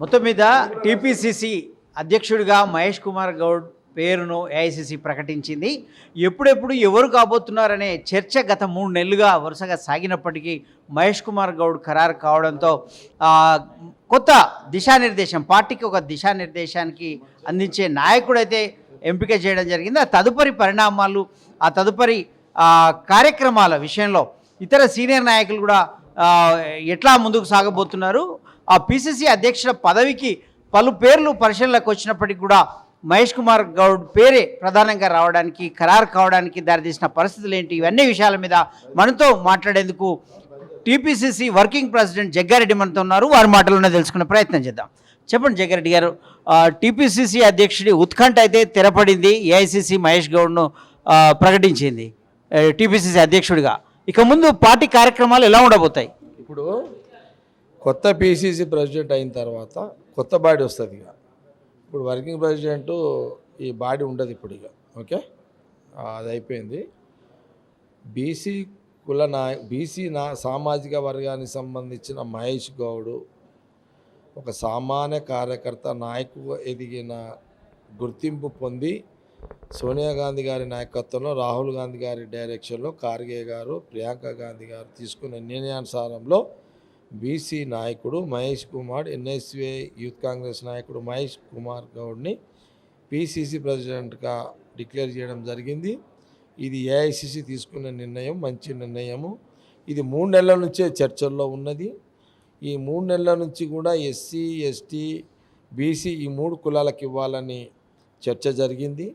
మొత్తం మీద టీపీసీసీ అధ్యక్షుడిగా మహేష్ కుమార్ గౌడ్ పేరును ఏఐసిసి ప్రకటించింది. ఎప్పుడెప్పుడు ఎవరు కాబోతున్నారనే చర్చ గత మూడు నెలలుగా వరుసగా సాగినప్పటికీ మహేష్ కుమార్ గౌడ్ ఖరారు కావడంతో కొత్త దిశానిర్దేశం పార్టీకి ఒక దిశానిర్దేశానికి అందించే నాయకుడైతే ఎంపిక చేయడం జరిగింది. ఆ తదుపరి పరిణామాలు ఆ తదుపరి కార్యక్రమాల విషయంలో ఇతర సీనియర్ నాయకులు కూడా ఎట్లా ముందుకు సాగబోతున్నారు? ఆ పిసిసి అధ్యక్షుల పదవికి పలు పేర్లు పరిశీలనకు వచ్చినప్పటికీ కూడా మహేష్ కుమార్ గౌడ్ పేరే ప్రధానంగా రావడానికి ఖరారు కావడానికి దారితీసిన పరిస్థితులు ఏంటి? ఇవన్నీ విషయాల మీద మనతో మాట్లాడేందుకు టీపీసీసీ వర్కింగ్ ప్రెసిడెంట్ జగ్గారెడ్డి మనతో ఉన్నారు. వారి మాటలోనే తెలుసుకునే ప్రయత్నం చేద్దాం. చెప్పండి జగ్గారెడ్డి గారు టీపీసీసీ అధ్యక్షుడి ఉత్కంఠ అయితే తెరపడింది ఏఐసీసీ మహేష్ గౌడ్ను ప్రకటించింది టీపీసీసీ అధ్యక్షుడిగా. ఇక ముందు పార్టీ కార్యక్రమాలు ఎలా ఉండబోతాయి? ఇప్పుడు కొత్త పీసీసీ ప్రెసిడెంట్ అయిన తర్వాత కొత్త బాడీ వస్తుంది ఇక. ఇప్పుడు వర్కింగ్ ప్రెసిడెంట్ ఈ బాడీ ఉండదు ఇప్పుడు ఇక. ఓకే అది అయిపోయింది. బీసీ కుల నాయ బీసీ నా సామాజిక వర్గానికి సంబంధించిన మహేష్ గౌడు ఒక సామాన్య కార్యకర్త నాయకుగా ఎదిగిన గుర్తింపు పొంది సోనియా గాంధీ గారి నాయకత్వంలో రాహుల్ గాంధీ గారి డైరెక్షన్లో ఖార్గే గారు ప్రియాంక గాంధీ గారు తీసుకున్న నిర్ణయానుసారంలో బీసీ నాయకుడు మహేష్ కుమార్ ఎన్ఎస్వే యూత్ కాంగ్రెస్ నాయకుడు మహేష్ కుమార్ గౌడ్ని పిసిసి ప్రెసిడెంట్గా డిక్లేర్ చేయడం జరిగింది. ఇది ఏఐసిసి తీసుకున్న నిర్ణయం మంచి నిర్ణయము. ఇది మూడు నెలల నుంచే చర్చల్లో ఉన్నది. ఈ మూడు నెలల నుంచి కూడా ఎస్సీ ఎస్టీ బీసీ ఈ మూడు కులాలకు ఇవ్వాలని చర్చ జరిగింది.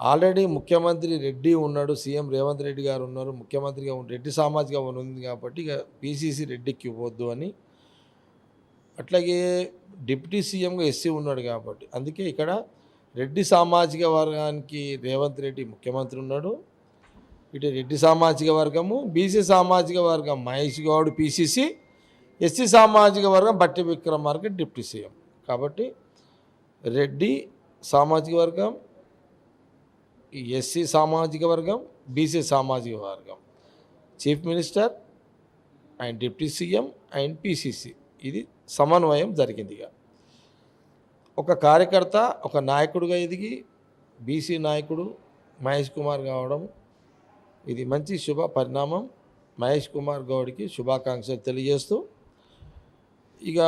ఆల్రెడీ ముఖ్యమంత్రి రెడ్డి ఉన్నాడు సీఎం రేవంత్ రెడ్డి గారు ఉన్నారు ముఖ్యమంత్రిగా రెడ్డి సామాజిక ఉంది కాబట్టి ఇక పీసీసీ రెడ్డికి ఇవ్వద్దు అని. అట్లాగే డిప్యూటీ సీఎంగా ఎస్సీ ఉన్నాడు కాబట్టి అందుకే ఇక్కడ రెడ్డి సామాజిక వర్గానికి రేవంత్ రెడ్డి ముఖ్యమంత్రి ఉన్నాడు. ఇటు రెడ్డి సామాజిక వర్గము బీసీ సామాజిక వర్గం మహేష్ గౌడ్ పీసీసీ ఎస్సీ సామాజిక వర్గం బట్టి విక్రమార్క డిప్యూటీ సీఎం. కాబట్టి రెడ్డి సామాజిక వర్గం ఎస్సీ సామాజిక వర్గం బీసీ సామాజిక వర్గం. Chief minister and deputy CM and PCC. ఇది సమన్వయం జరిగింది ఇక. ఒక కార్యకర్త ఒక నాయకుడిగా ఎదిగి బీసీ నాయకుడు మహేష్ కుమార్ కావడం ఇది మంచి శుభ పరిణామం. మహేష్ కుమార్ గౌడ్కి శుభాకాంక్షలు తెలియజేస్తూ ఇక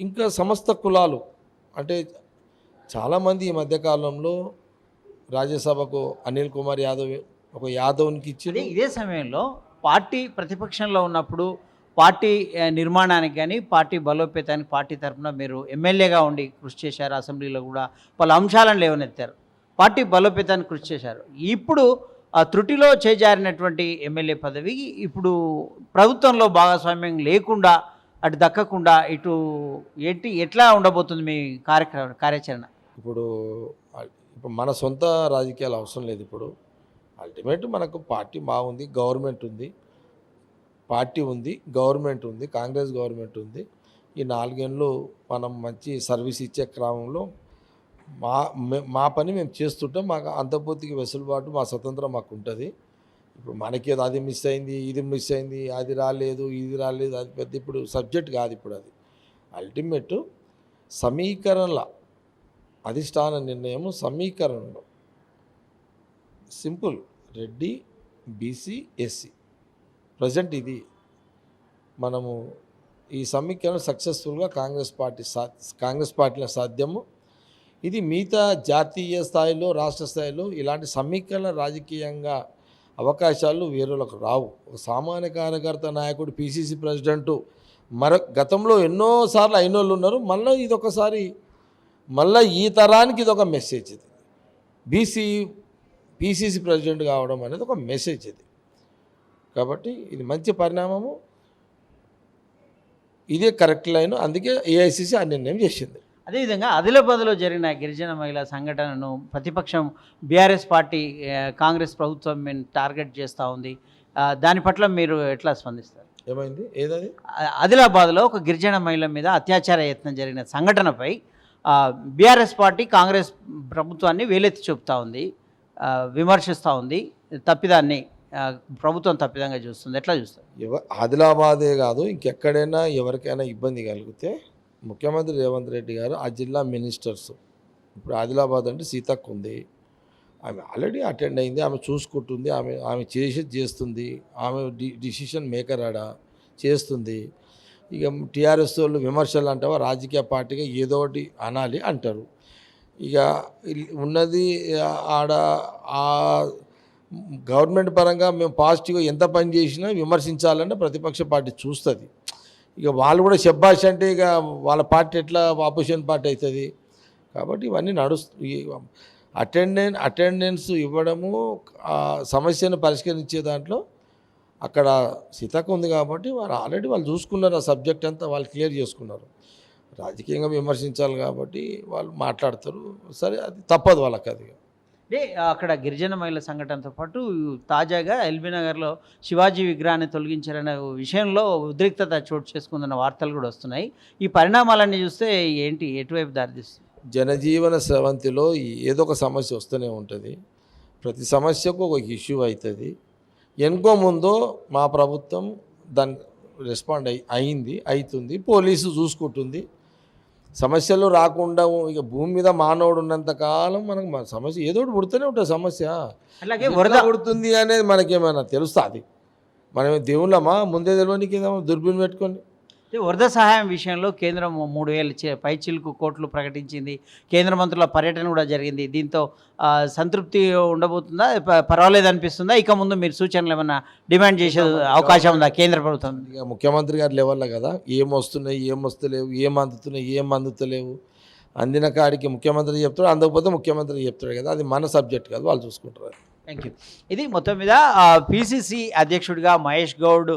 ఇంకా సమస్త కులాలు అంటే చాలామంది ఈ మధ్యకాలంలో రాజ్యసభకు అనిల్ కుమార్ యాదవ్ ఒక యాదవ్నికి ఇచ్చి ఇదే సమయంలో పార్టీ ప్రతిపక్షంలో ఉన్నప్పుడు పార్టీ నిర్మాణానికి కానీ పార్టీ బలోపేతానికి పార్టీ తరఫున మీరు ఎమ్మెల్యేగా ఉండి కృషి చేశారు అసెంబ్లీలో కూడా పలు అంశాలను లేవనెత్తారు. పార్టీ బలోపేతానికి కృషి చేశారు. ఇప్పుడు ఆ త్రుటిలో చేజారినటువంటి ఎమ్మెల్యే పదవి ఇప్పుడు ప్రభుత్వంలో భాగస్వామ్యం లేకుండా అటు దక్కకుండా ఇటు ఏంటి ఎట్లా ఉండబోతుంది మీ కార్యక్రమ కార్యాచరణ? ఇప్పుడు ఇప్పుడు మన సొంత రాజకీయాలు అవసరం లేదు ఇప్పుడు. అల్టిమేట్ మనకు పార్టీ బాగుంది గవర్నమెంట్ ఉంది. పార్టీ ఉంది గవర్నమెంట్ ఉంది కాంగ్రెస్ గవర్నమెంట్ ఉంది. ఈ నాలుగేళ్ళు మనం మంచి సర్వీస్ ఇచ్చే క్రమంలో మా మా పని మేము చేస్తుంటాం మాకు అంతపూర్తికి వెసులుబాటు మా స్వతంత్రం మాకు ఉంటుంది. ఇప్పుడు మనకి అది మిస్ అయింది ఇది మిస్ అయింది అది రాలేదు ఇది రాలేదు అది పెద్ద ఇప్పుడు సబ్జెక్ట్ కాదు ఇప్పుడు అది. అల్టిమేట్ సమీకరణల అధిష్టాన నిర్ణయము సమీకరణలో. Simple. Reddy BC SC. Present ఇది. మనము ఈ సమీకరణ సక్సెస్ఫుల్గా కాంగ్రెస్ పార్టీ సా కాంగ్రెస్ పార్టీలో సాధ్యము. ఇది మిగతా జాతీయ స్థాయిలో రాష్ట్ర స్థాయిలో ఇలాంటి సమీకరణ రాజకీయంగా అవకాశాలు వేరేలకు రావు. ఒక సామాన్య కార్యకర్త నాయకుడు పిసిసి ప్రెసిడెంటు మరో గతంలో ఎన్నోసార్లు అయిన వాళ్ళు ఉన్నారు. మళ్ళీ ఇది ఒకసారి మళ్ళీ ఈ తరానికి ఇది ఒక మెసేజ్ ఇది. బీసీ పిసిసి ప్రెసిడెంట్ కావడం అనేది ఒక మెసేజ్ ఇది. కాబట్టి ఇది మంచి పరిణామము. ఇదే కరెక్ట్ లైన్ అందుకే ఏఐసిసి ఆ నిర్ణయం చేసింది. అదేవిధంగా ఆదిలాబాద్లో జరిగిన గిరిజన మహిళా సంఘటనను ప్రతిపక్షం బీఆర్ఎస్ పార్టీ కాంగ్రెస్ ప్రభుత్వం మేము టార్గెట్ చేస్తూ ఉంది. దాని పట్ల మీరు ఎట్లా స్పందిస్తారు? ఏమైంది? ఏదది? ఆదిలాబాద్లో ఒక గిరిజన మహిళ మీద అత్యాచార యత్నం జరిగిన సంఘటనపై బీఆర్ఎస్ పార్టీ కాంగ్రెస్ ప్రభుత్వాన్ని వేలెత్తి చూపుతూ ఉంది విమర్శిస్తూ ఉంది. తప్పిదాన్ని ప్రభుత్వం తప్పిదంగా చూస్తుంది. ఎట్లా చూస్తారు? ఎవ ఆదిలాబాదే కాదు ఇంకెక్కడైనా ఎవరికైనా ఇబ్బంది కలిగితే ముఖ్యమంత్రి రేవంత్ రెడ్డి గారు ఆ జిల్లా మినిస్టర్స్. ఇప్పుడు ఆదిలాబాద్ అంటే సీతక్క ఉంది. ఆమె ఆల్రెడీ అటెండ్ అయింది ఆమె చూసుకుంటుంది ఆమె ఆమె చేసి చేస్తుంది ఆమె డి డిసిషన్ మేకర్ ఆడ చేస్తుంది. ఇక టీఆర్ఎస్ వాళ్ళు విమర్శలు అంటావా? రాజకీయ పార్టీగా ఏదో ఒకటి అనాలి అంటారు. ఇక ఉన్నది ఆడ ఆ గవర్నమెంట్ పరంగా మేము పాజిటివ్గా ఎంత పని చేసినా విమర్శించాలంటే ప్రతిపక్ష పార్టీ చూస్తుంది. ఇక వాళ్ళు కూడా శబ్బాష్ అంటే ఇక వాళ్ళ పార్టీ ఎట్లా ఆపోజిషన్ పార్టీ అవుతుంది కాబట్టి ఇవన్నీ నడుస్తు అటెండెన్స్ అటెండెన్స్ ఇవ్వడము ఆ సమస్యను పరిష్కరించే దాంట్లో అక్కడ సీతక్క ఉంది కాబట్టి వాళ్ళు ఆల్రెడీ వాళ్ళు చూసుకున్నారు ఆ సబ్జెక్ట్ అంతా వాళ్ళు క్లియర్ చేసుకున్నారు. రాజకీయంగా విమర్శించాలి కాబట్టి వాళ్ళు మాట్లాడతారు. సరే అది తప్పదు వాళ్ళకి అది. అంటే అక్కడ గిరిజన మహిళల సంఘటనతో పాటు తాజాగా ఎల్బీ నగర్లో శివాజీ విగ్రహాన్ని తొలగించారనే విషయంలో ఉద్రిక్తత చోటు చేసుకుందన్న వార్తలు కూడా వస్తున్నాయి. ఈ పరిణామాలన్నీ చూస్తే ఏంటి ఎటువైపు దారితీస్తుంది జనజీవన స్రవంతిలో ఏదో ఒక సమస్య వస్తూనే ఉంటుంది. ప్రతి సమస్యకు ఒక ఇష్యూ అవుతుంది. ఎనుకో ముందో మా ప్రభుత్వం దాన్ని రెస్పాండ్ అయి అయింది అవుతుంది పోలీసు చూసుకుంటుంది. సమస్యలు రాకుండా ఇక భూమి మీద మానవుడు ఉన్నంత కాలం మనకు మన సమస్య ఏదో ఒకటి పుడుతూనే ఉంటుంది సమస్య. అలాగే వరద పుడుతుంది అనేది మనకేమైనా తెలుస్తుంది మనం దేవుళ్ళమా? ముందే తెలియనికి దుర్బిన్ పెట్టుకొని. వరద సహాయం విషయంలో కేంద్రం మూడు వేల చే- పైచిలుకు కోట్లు ప్రకటించింది. కేంద్ర మంత్రుల పర్యటన కూడా జరిగింది. దీంతో సంతృప్తి ఉండబోతుందా? ప- పర్వాలేదు అనిపిస్తుందా? ఇక ముందు మీరు సూచనలు ఏమైనా డిమాండ్ చేసే అవకాశం ఉందా కేంద్ర ప్రభుత్వం? ఇక ముఖ్యమంత్రి గారి లెవెల్లో కదా. ఏం వస్తున్నాయి ఏం వస్తలేవు ఏం అందుతున్నాయి ఏం అందుతలేవు? అందిన కాడికి ముఖ్యమంత్రి చెప్తాడు అందకపోతే ముఖ్యమంత్రి చెప్తాడు కదా. అది మన సబ్జెక్ట్ కాదు వాళ్ళు చూసుకుంటారు. థ్యాంక్ యూ ఇది మొత్తం మీద పిసిసి అధ్యక్షుడిగా మహేష్ గౌడ్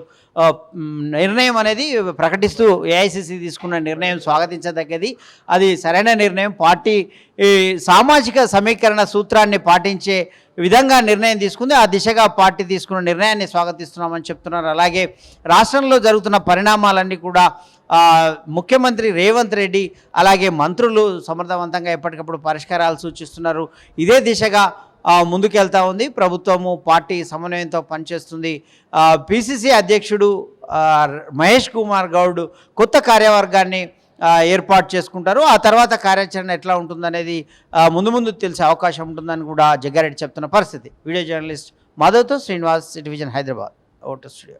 నిర్ణయం అనేది ప్రకటిస్తూ ఏఐసిసి తీసుకున్న నిర్ణయం స్వాగతించదగ్గది. అది సరైన నిర్ణయం. పార్టీ ఈ సామాజిక సమీకరణ సూత్రాన్ని పాటించే విధంగా నిర్ణయం తీసుకుంది. ఆ దిశగా పార్టీ తీసుకున్న నిర్ణయాన్ని స్వాగతిస్తున్నామని చెప్తున్నారు. అలాగే రాష్ట్రంలో జరుగుతున్న పరిణామాలన్నీ కూడా ముఖ్యమంత్రి రేవంత్ రెడ్డి అలాగే మంత్రులు సమర్థవంతంగా ఎప్పటికప్పుడు పరిష్కారాలు సూచిస్తున్నారు. ఇదే దిశగా ముందుకెళ్తా ఉంది. ప్రభుత్వము పార్టీ సమన్వయంతో పనిచేస్తుంది. పిసిసి అధ్యక్షుడు మహేష్ కుమార్ గౌడ్ కొత్త కార్యవర్గాన్ని ఏర్పాటు చేసుకుంటారు. ఆ తర్వాత కార్యాచరణ ఎట్లా ఉంటుందనేది ముందు ముందు తెలిసే అవకాశం ఉంటుందని కూడా జగ్గారెడ్డి చెప్తున్న పరిస్థితి. Video journalist మాధవ్తో Srinivas city vision Hyderabad voter studio.